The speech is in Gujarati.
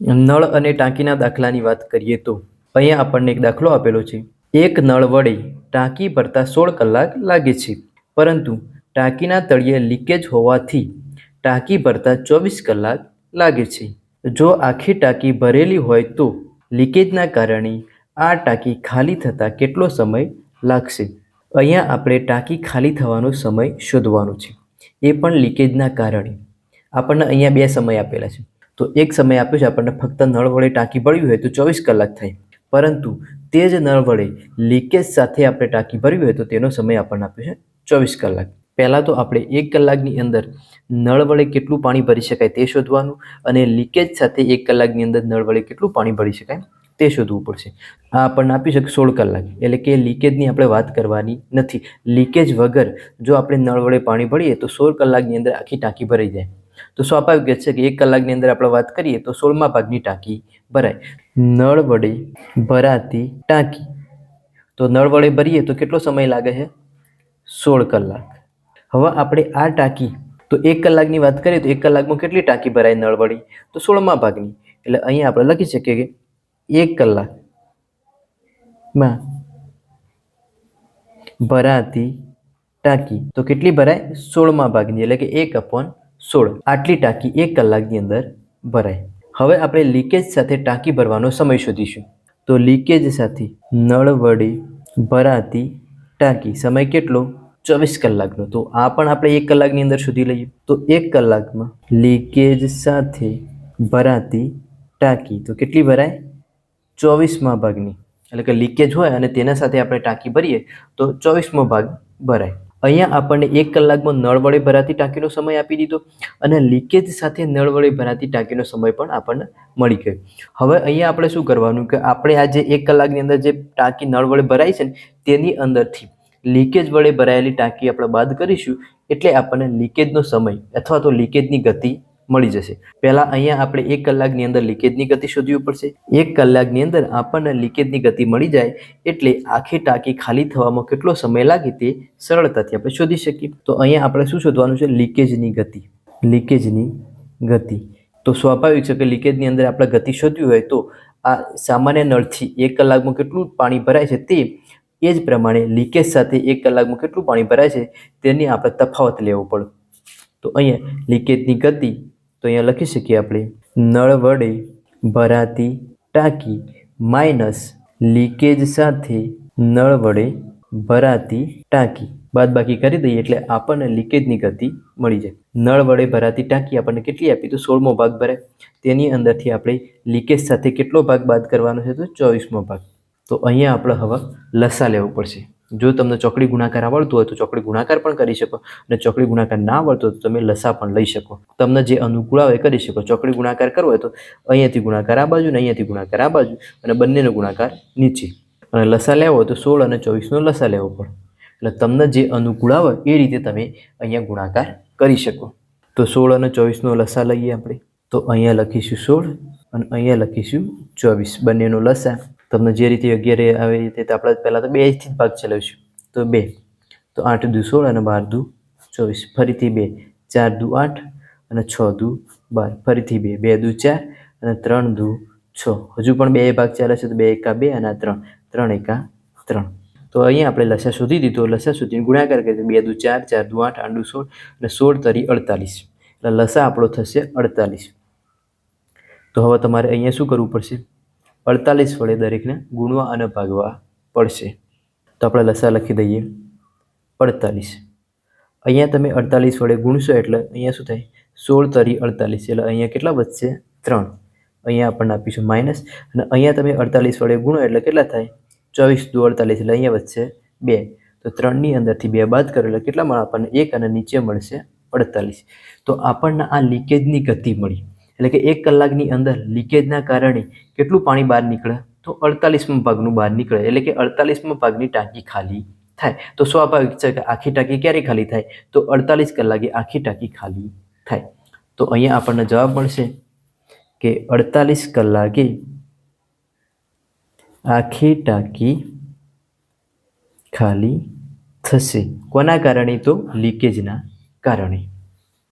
નળ અને ટાંકીના દાખલાની વાત કરીએ તો અહીંયા આપણને એક દાખલો આપેલો છે. એક નળ વડે ટાંકી ભરતા સોળ કલાક લાગે છે, પરંતુ ટાંકીના તળિયે લીકેજ હોવાથી ટાંકી ભરતા ચોવીસ કલાક લાગે છે. જો આખી ટાંકી ભરેલી હોય તો લીકેજના કારણે આ ટાંકી ખાલી થતાં કેટલો સમય લાગશે? અહીંયા આપણે ટાંકી ખાલી થવાનો સમય શોધવાનો છે. એ પણ લીકેજના કારણે. આપણને અહીંયા બે સમય આપેલા છે. તો એક સમય આપ્યો છે, આપણને ફક્ત નળ વડે ટાંકી ભરવી હોય તો ચોવીસ કલાક થાય. પરંતુ તે જ નળ વડે લીકેજ સાથે આપણે ટાંકી ભરવી હોય તો તેનો સમય આપણને આપ્યો છે, ચોવીસ કલાક. પહેલાં તો આપણે એક કલાકની અંદર નળ વડે કેટલું પાણી ભરી શકાય તે શોધવાનું અને લીકેજ સાથે એક કલાકની અંદર નળ વડે કેટલું પાણી ભરી શકાય તે શોધવું પડશે. આ આપણને આપી શકે સોળ કલાક. એટલે કે લીકેજની આપણે વાત કરવાની નથી. લીકેજ વગર જો આપણે નળ વડે પાણી ભરીએ તો સોળ કલાકની અંદર આખી ટાંકી ભરાઈ જાય. તો સ્વાભાવિક છે કે એક કલાકની અંદર આપણે વાત કરીએ તો સોળમા ભાગની ટાંકી ભરાય. નળ વડે ભરાતી ટાંકી. તો નળ વડે ભરીએ તો કેટલો સમય લાગે છે? સોળ કલાક. હવે આપણે આ ટાંકી, તો એક કલાકની વાત કરીએ તો એક કલાકમાં કેટલી ટાંકી ભરાય નળ વળી તો સોળમા ભાગની. એટલે અહીંયા આપણે લખી શકીએ કે એક કલાકમાં ભરાતી ટાંકી. તો કેટલી ભરાય? સોળમા ભાગની. એટલે કે એક અપોન સોળ. આટલી ટાંકી એક કલાકની અંદર ભરાય. હવે આપણે લીકેજ સાથે ટાંકી ભરવાનો સમય શોધીશું. તો લીકેજ સાથે નળ વડે ભરાતી ટાંકી સમય કેટલો? ચોવીસ કલાકનો. તો આ પણ આપણે એક કલાકની અંદર શોધી લઈએ. તો એક કલાકમાં લીકેજ સાથે ભરાતી ટાંકી, તો કેટલી ભરાય? ચોવીસમા ભાગની. એટલે કે લીકેજ હોય અને તેના સાથે આપણે ટાંકી ભરીએ, તો ચોવીસમો ભાગ ભરાય. અહીંયા આપણને એક કલાકમાં નળ વડે ભરાતી ટાંકીનો સમય આપી દીધો અને લીકેજ સાથે નળ વડે ભરાતી ટાંકીનો સમય પણ આપણને મળી ગયો. હવે અહીંયા આપણે શું કરવાનું કે આપણે આ જે એક કલાકની અંદર જે ટાંકી નળ વડે ભરાઈ છે ને, તેની અંદરથી લીકેજ વડે ભરાયેલી ટાંકી આપણે બાદ કરીશું એટલે આપણને લીકેજનો સમય અથવા તો લીકેજની ગતિ મળી જશે. પહેલાં અહીંયા આપણે એક કલાકની અંદર લીકેજની ગતિ શોધવી પડશે. એક કલાકની અંદર આપણને લીકેજની ગતિ મળી જાય એટલે આખી ટાંકી ખાલી થવામાં કેટલો સમય લાગે તે સરળતાથી આપણે શોધી શકીએ. તો અહીંયા આપણે શું શોધવાનું છે? લીકેજની ગતિ. લીકેજની ગતિ. તો સ્વાભાવિક છે કે લીકેજની અંદર આપણે ગતિ શોધવી હોય તો આ સામાન્ય નળથી એક કલાકમાં કેટલું પાણી ભરાય છે તે એ જ પ્રમાણે લીકેજ સાથે એક કલાકમાં કેટલું પાણી ભરાય છે તેની આપણે તફાવત લેવો પડે. તો અહીંયા લીકેજની ગતિ તો અહીંયા લખી શકીએ આપણે, નળ વડે ભરાતી ટાંકી માઇનસ લીકેજ સાથે નળ વડે ભરાતી ટાંકી. બાદ બાકી કરી દઈએ એટલે આપણને લીકેજની ગતિ મળી જાય. નળ વડે ભરાતી ટાંકી આપણને કેટલી આપી? તો સોળમો ભાગ ભરાય તેની અંદરથી આપણે લીકેજ સાથે કેટલો ભાગ બાદ કરવાનો છે? તો ચોવીસમો ભાગ. તો અહીંયા આપણે હવે લસા લેવો પડશે. જો તમને ચોકડી ગુણાકાર આવડતું હોય તો ચોકડી ગુણાકાર પણ કરી શકો અને ચોકડી ગુણાકાર ના આવડતો તો તમે લસા પણ લઈ શકો. તમને જે અનુકૂળ આવે કરી શકો. ચોકડી ગુણાકાર કરવો હોય તો અહીંયાથી ગુણાકાર આ બાજુ ને અહીંયાથી ગુણાકાર આ બાજુ અને બંનેનો ગુણાકાર નીચે. અને લસા લેવો હોય તો સોળ અને ચોવીસનો લસા લેવો પડે. એટલે તમને જે અનુકૂળ આવે એ રીતે તમે અહીંયા ગુણાકાર કરી શકો. તો સોળ અને ચોવીસનો લસા લઈએ આપણે. તો અહીંયા લખીશું સોળ અને અહીંયા લખીશું ચોવીસ. બંનેનો લસા. તમને જે રીતે અગિયારે આવી રીતે આપણે પહેલાં તો બેથી જ ભાગ ચલાવીશું. તો બે, તો આઠ દુ સોળ અને બાર દુ ચોવીસ. ફરીથી બે, ચાર દુ આઠ અને છ દુ બાર. ફરીથી બે બે દુ ચાર અને ત્રણ દુ છ. હજુ પણ બે ભાગ ચાલે છે તો બે એકા બે અને આ ત્રણ. ત્રણ એકા ત્રણ. તો અહીંયા આપણે લસા શોધી દીધો. લસા શોધીને ગુણાકાર કરીએ. બે દુ ચાર ચાર દુ આઠ આઠ સોળ અને સોળ તરી અડતાલીસ. એટલે લસા આપણો થશે અડતાલીસ. તો હવે તમારે અહીંયા શું કરવું પડશે? અડતાલીસ વડે દરેકને ગુણવા અને ભાગવા પડશે. તો આપણે લસા લખી દઈએ. અડતાલીસ. અહીંયા તમે અડતાલીસ વડે ગુણશો એટલે અહીંયા શું થાય? સોળ તરી અડતાલીસ. એટલે અહીંયા કેટલા વધશે? ત્રણ. અહીંયા આપણને આપીશું માઇનસ. અને અહીંયા તમે અડતાલીસ વડે ગુણો એટલે કેટલા થાય? ચોવીસ દુ અડતાલીસ એટલે અહીંયા વધશે બે. તો ત્રણની અંદરથી બે બાદ કરો એટલે કેટલા મળે? આપણને એક અને નીચે મળશે અડતાલીસ. તો આપણને આ લીકેજની ગતિ મળી. એટલે કે એક કલાકની અંદર લીકેજના કારણે કેટલું પાણી બહાર નીકળે? તો અડતાલીસમાં ભાગનું બહાર નીકળે. એટલે કે અડતાલીસમાં ભાગની ટાંકી ખાલી થાય. તો સ્વાભાવિક છે કે આખી ટાંકી ક્યારે ખાલી થાય? તો અડતાલીસ કલાકે આખી ટાંકી ખાલી થાય. તો અહીંયા આપણને જવાબ મળશે કે અડતાલીસ કલાકે આખી ટાંકી ખાલી થશે. કોના કારણે? તો લીકેજના કારણે.